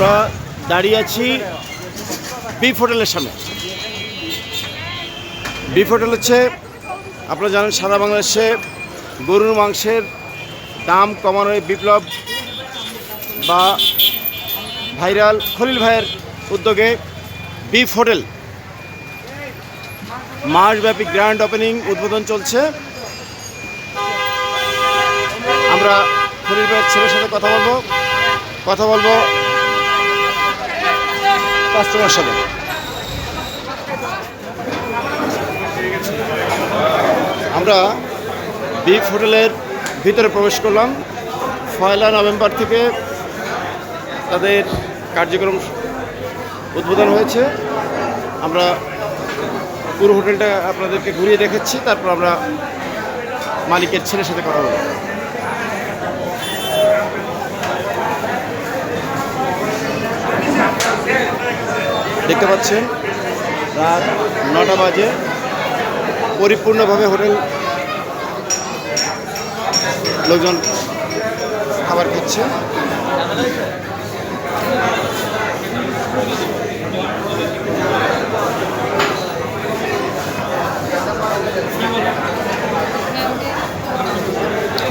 আমরা দাঁড়িয়ে আছি বিফ হোটেলের সামনে। বিফ হোটেল হচ্ছে, আপনারা জানেন সারা বাংলাদেশে গরুর মাংসের দাম কমানোর বিপ্লব বা ভাইরাল খলিল ভাইয়ের উদ্যোগে বিফ হোটেল মাসব্যাপী গ্র্যান্ড ওপেনিং উদ্বোধন চলছে। আমরা খলিল ভাইয়ের ছেলের সাথে কথা বলব। কথা বলব কাস্টমার সাথে আমরা বিফ হোটেলের ভিতরে প্রবেশ করলাম। পয়লা নভেম্বর থেকে তাদের কার্যক্রম উদ্বোধন হয়েছে। আমরা পুরো হোটেলটা আপনাদেরকে ঘুরিয়ে দেখাচ্ছি, তারপর আমরা মালিকের ছেলের সাথে কথা বলব। দেখতে পাচ্ছেন, রাত নটা বাজে। পরিপূর্ণভাবে হোটেল লোকজন খাবার খাচ্ছে।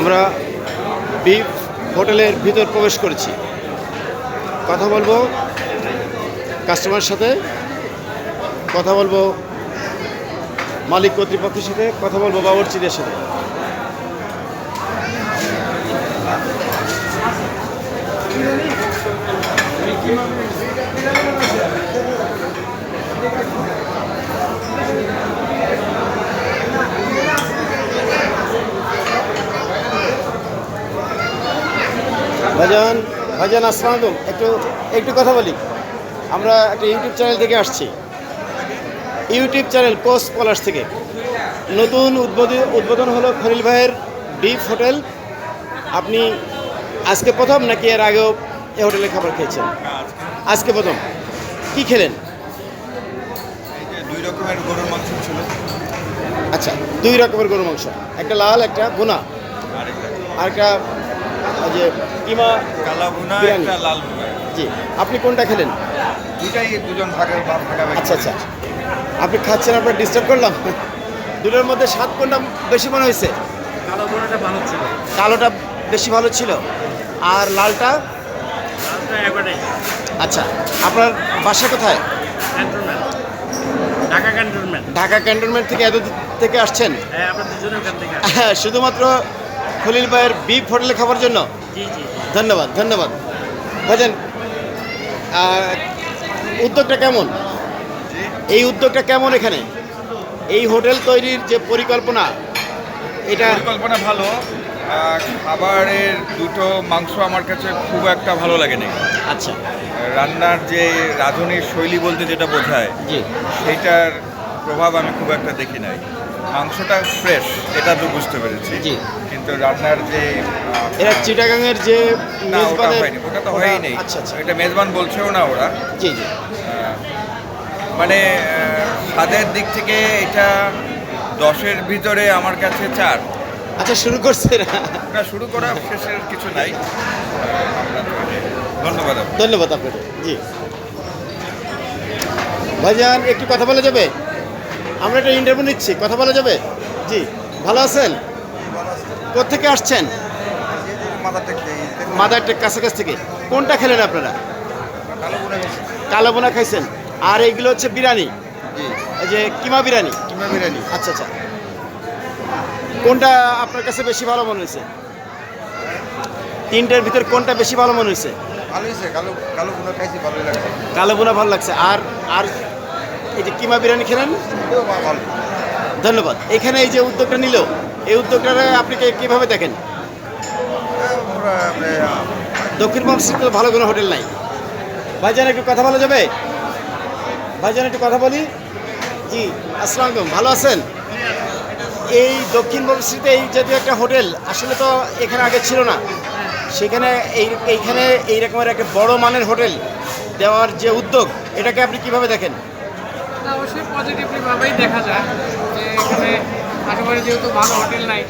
আমরা বিফ হোটেলের ভিতর প্রবেশ করেছি। কথা বলব কাস্টমার সাথে কথা বলব, মালিক কর্তৃপক্ষের সাথে কথা বলব বাবরচিদের সাথে। ভাজান ভাজান আসসালাম একটু একটু কথা বলি। আমরা একটা ইউটিউব চ্যানেল থেকে আসছি। ইউটিউব চ্যানেল কোস পলাশ থেকে। নতুন উদ্বোধন উদ্বোধন হলো খলিল ভাইয়ের বিফ হোটেল আপনি আজকে প্রথম নাকি এর আগেও এ হোটেলে খাবার খেয়েছেন? আজকে প্রথম। কি খেলেন? দুই রকমের গরুর মাংস ছিল। আচ্ছা দুই রকমের গরু মাংস। একটা লাল একটা ভুনা। আর একটা যে কিমা কালা ভুনা একটা লাল ভুনা। জি আপনি কোনটা খেলেন? দুটাই দুজন ভাগে আচ্ছা আচ্ছা। আপনি খাচ্ছেন আপনার ডিস্টার্ব করলাম। দুটোর মধ্যে স্বাদ কোনটা বেশি মনে হয়েছে? কালো বোনাটা ভালো ছিল? কালোটা বেশি ভালো ছিল। আর লালটা? আচ্ছা আপনার বাসা কোথায়? ঢাকা ক্যান্টনমেন্ট। ঢাকা ক্যান্টনমেন্ট থেকে এত থেকে আসছেন? হ্যাঁ। হ্যাঁ শুধুমাত্র খলিল ভাইয়ের বিফ হোটেলে খাবার জন্য? জি জি জি। ধন্যবাদ ধন্যবাদ। ভাইজান উদ্যোগটা কেমন? এই উদ্যোগটা কেমন এখানে? এই হোটেল তৈরির যে পরিকল্পনা এটা পরিকল্পনা ভালো। খাবারের দুটো মাংস আমার কাছে খুব একটা ভালো লাগে না আচ্ছা। রান্নার যে রাঁধুনির শৈলী বলতে যেটা বোঝায় সেটার সেইটার প্রভাব আমি খুব একটা দেখি নাই। মাংসটা ফ্রেশ এটা তো বুঝতে পেরেছি। জি। কিন্তু রান্নার যে আহ, এরা চিটাগাংয়ের যে না ওটা হয়নি ওটা তো হয়ই নেই। আচ্ছা আচ্ছা। এটা মেজবান বলছেও না ওরা। জি জি। মানে স্বাদের দিক থেকে এটা দশের ভিতরে আমার কাছে চার। আচ্ছা শুরু করছে না শুরু করা শেষের কিছু নাই। ধন্যবাদ ধন্যবাদ আপনাকে জি। ভাইজান একটু কথা বলা যাবে? আমরা একটা ইন্টারভিউ নিচ্ছি। কথা বলা যাবে? জি। ভালো আছেন? কোথেকে আসছেন? মাদার টেক কাছাকাছি থেকে। কোনটা খেলেন আপনারা? কালো বোনা খাইছেন। আর এইগুলো হচ্ছে বিরিয়ানি? এই যে কিমা বিরিয়ানি? কিমা বিরিয়ানি। আচ্ছা আচ্ছা। কোনটা আপনার কাছে বেশি ভালো মনে হয়েছে? তিনটার ভিতর কোনটা বেশি ভালো মনে হয়েছে? ভালো হয়েছে। কালো কালো গুলো খাইছি ভালোই লাগছে। কালো বোনা ভালো লাগছে। আর আর এই যে কিমা বিরিয়ানি খেলেন? ধন্যবাদ। এখানে এই যে উদ্যোগটা নিল, এই উদ্যোগটা আপনি কীভাবে দেখেন? দক্ষিণ বঙ্গশ্রীতে ভালো কোনো হোটেল নাই। ভাইজান, একটু কথা বলা যাবে? ভাইজান, একটু কথা বলি? জি, আসসালামু আলাইকুম, ভালো আছেন? এই দক্ষিণ বঙ্গশ্রীতে এই জাতীয় একটা হোটেল, আসলে তো এখানে আগে ছিল না। সেখানে এই এইখানে এই রকমের একটা বড় মানের হোটেল দেওয়ার যে উদ্যোগ, এটাকে আপনি কীভাবে দেখেন? অবশ্যই পজিটিভলি ভাবেই দেখা যায় যে এখানে আশেপাশে যেহেতু ভালো হোটেল নাই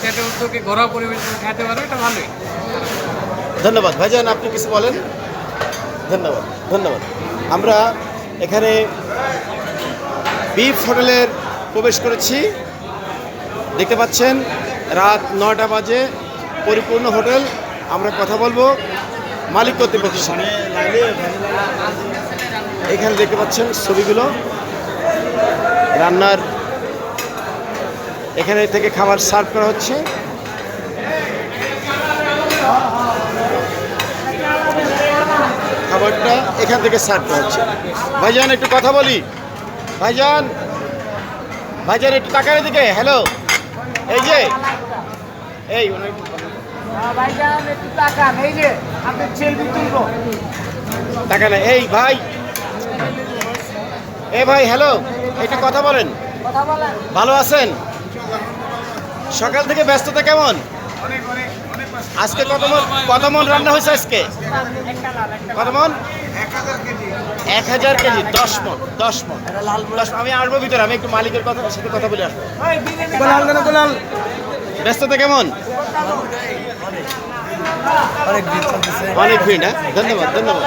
সেটা উদ্যোগে ঘরোয়া পরিবেশ খেতে পারবে এটা ভালোই। ধন্যবাদ। ভাইজান, আপনি কিছু বলেন? ধন্যবাদ ধন্যবাদ। আমরা এখানে বিফ হোটেলের প্রবেশ করেছি। দেখতে পাচ্ছেন, রাত নটা বাজে, পরিপূর্ণ হোটেল। আমরা কথা বলব মালিক কর্তৃপক্ষের সাথে। এখানে দেখতে পাচ্ছেন ছবিগুলো। রান্নার এখানে থেকে খাবার সার্ভ করা হচ্ছে। খাবারটা এখান থেকে সার্ভ করা হচ্ছে। ভাইজান একটু কথা বলি। ভাইজান ভাইজান একটু তাকার দিকে হ্যালো এই যে। এই তাকান। এই যে আপনি সেলফি তুলবো। তাকান। এই ভাই। এ ভাই হ্যালো একটু কথা বলেন। ভালো আছেন? সকাল থেকে ব্যস্ততা কেমন? আজকে কত মন কত মন রান্না হয়েছে আজকে? কত মন? এক হাজার কেজি দশ মন দশ মন। দশ আমি আসব ভিতরে আমি একটু মালিকের কথা সাথে কথা বলে আসব ব্যস্ততা কেমন? অনেক ভিড় হ্যাঁ? ধন্যবাদ ধন্যবাদ।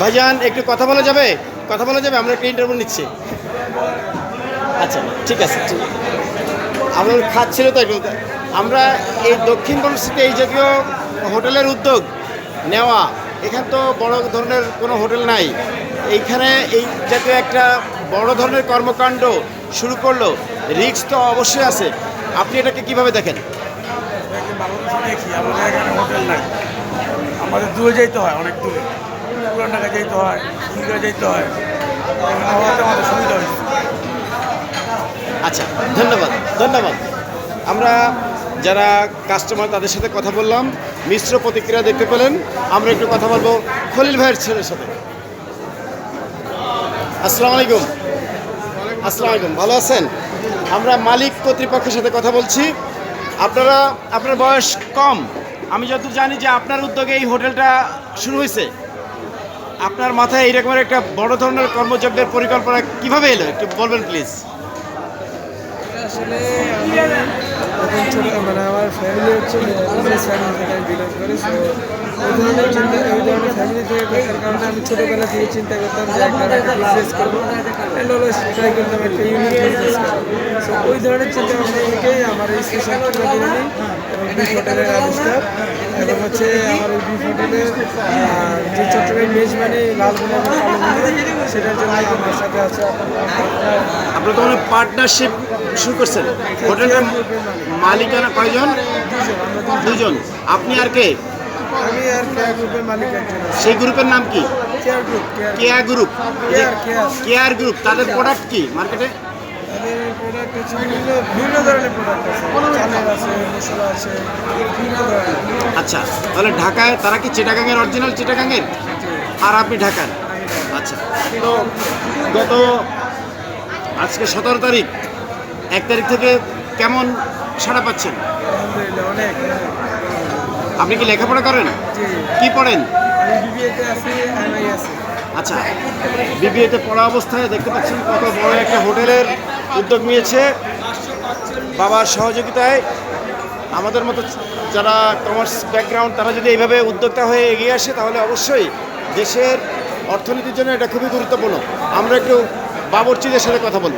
ভাইজান, একটু কথা বলা যাবে? কথা বলা যাবে? আমরা একটা ইন্টারভিউ নিচ্ছি। আচ্ছা ঠিক আছে, ঠিক। আমরা খাচ্ছিল তো একটু আমরা এই দক্ষিণ বনশ্রীতে এই জাতীয় হোটেলের উদ্যোগ নেওয়া, এখান তো বড় ধরনের কোনো হোটেল নাই। এইখানে এই জাতীয় একটা বড় ধরনের কর্মকাণ্ড শুরু করল। রিস্ক তো অবশ্যই আছে। আপনি এটাকে কীভাবে দেখেন? আমাদের দূরে যাইতে হয়, অনেক দূরে। পুরান ঢাকা যেতে হয় ফুলকা যেতে হয় এখানে হওয়াতে আমাদের সুবিধা হয়েছে। আচ্ছা ধন্যবাদ ধন্যবাদ। আমরা যারা কাস্টমার তাদের সাথে কথা বললাম, মিশ্র প্রতিক্রিয়া দেখতে পেলেন। আমরা একটু কথা বলব খলিল ভাইয়ের ছেলের সাথে। আসসালামু আলাইকুম। আসসালামু আলাইকুম, ভালো আছেন? আমরা মালিক কর্তৃপক্ষের সাথে কথা বলছি। আপনারা, আপনার বয়স কম। আমি যতদূর জানি যে আপনার উদ্যোগে এই হোটেলটা শুরু হয়েছে। আপনার মাথায় এইরকমের একটা বড় ধরনের কর্মযজ্ঞের পরিকল্পনা কীভাবে এলো? একটু বলবেন প্লিজ আসলে এখন ছোট মানে আমার ফ্যামিলি হচ্ছে বিজনেস ফ্যামিলি থেকে আমি বিলং করি সো ওই ধরনের চিন্তা ওই ধরনের ফ্যামিলি থেকে থাকার কারণে আমি ছোটোবেলা থেকে চিন্তা করতাম যে একটা একটা বিজনেস করব অ্যান্ড অলওয়েজ ট্রাই করতাম একটা ইউনিক বিজনেস করব সো ওই ধরনের চিন্তা ভাবনা থেকেই আমার এই বিরিয়ানি এবং বিফ হোটেলের আবিষ্কার। এবং হচ্ছে আমার এই বিফ হোটেলের যে চট্টগ্রাম মেজবানি লাল বোনা এবং কালো বোনা, সেটার জন্য আমার সাথে আছে। আপনার আপনারা তো অনেক পার্টনারশিপ শুরু করছেন। হোটেলের মালিকানা কয়জন? দুজন। আপনি আর কে? সেই গ্রুপের নাম কি? Care group care group. তাদের প্রোডাক্ট কি মার্কেটে আচ্ছা তাহলে ঢাকায় তারা কি চিটাগাঙের অরিজিনাল চিটাগাঙের? আর আপনি ঢাকার? আচ্ছা তো গত আজকে সতেরো তারিখ এক তারিখ থেকে কেমন সাড়া পাচ্ছেন? অনেক আপনি কি লেখাপড়া করেন? কি পড়েন? আচ্ছা বিবিএতে পড়া অবস্থায় দেখতে পাচ্ছেন কত বড় একটা হোটেলের উদ্যোগ নিয়েছে। বাবার সহযোগিতায় আমাদের মতো যারা কমার্স ব্যাকগ্রাউন্ড তারা যদি এইভাবে উদ্যোক্তা হয়ে এগিয়ে আসে তাহলে অবশ্যই দেশের অর্থনীতির জন্য এটা খুবই গুরুত্বপূর্ণ। আমরা একটু বাবরচিদের সাথে কথা বলব।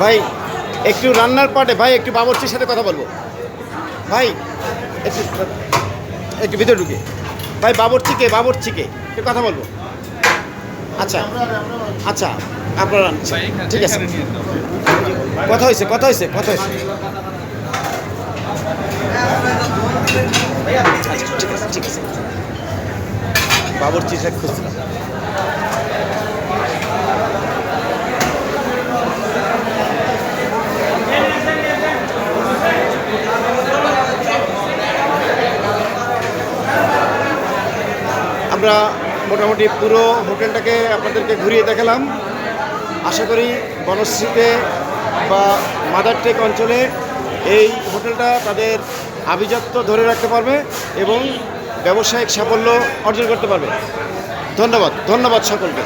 ভাই একটু রান্নার পার্টে ভাই একটু বাবরচির সাথে কথা বলব। ভাই একটু একটু ভিতরে ঢুকে। ভাই বাবরচি কে বাবরচি কে একটু কথা বলব। আচ্ছা আচ্ছা আপনার ঠিক আছে। কথা হয়েছে কথা হয়েছে কথা হয়েছে। ঠিক আছে ঠিক আছে। বাবরচি সাহেব খুঁজছিলাম। আমরা মোটামুটি পুরো হোটেলটাকে আপনাদেরকে ঘুরিয়ে দেখালাম। আশা করি বনশ্রীতে বা মাদার টেক অঞ্চলে এই হোটেলটা তাদের আভিজাত্য ধরে রাখতে পারবে এবং ব্যবসায়িক সাফল্য অর্জন করতে পারবে। ধন্যবাদ ধন্যবাদ সকলকে।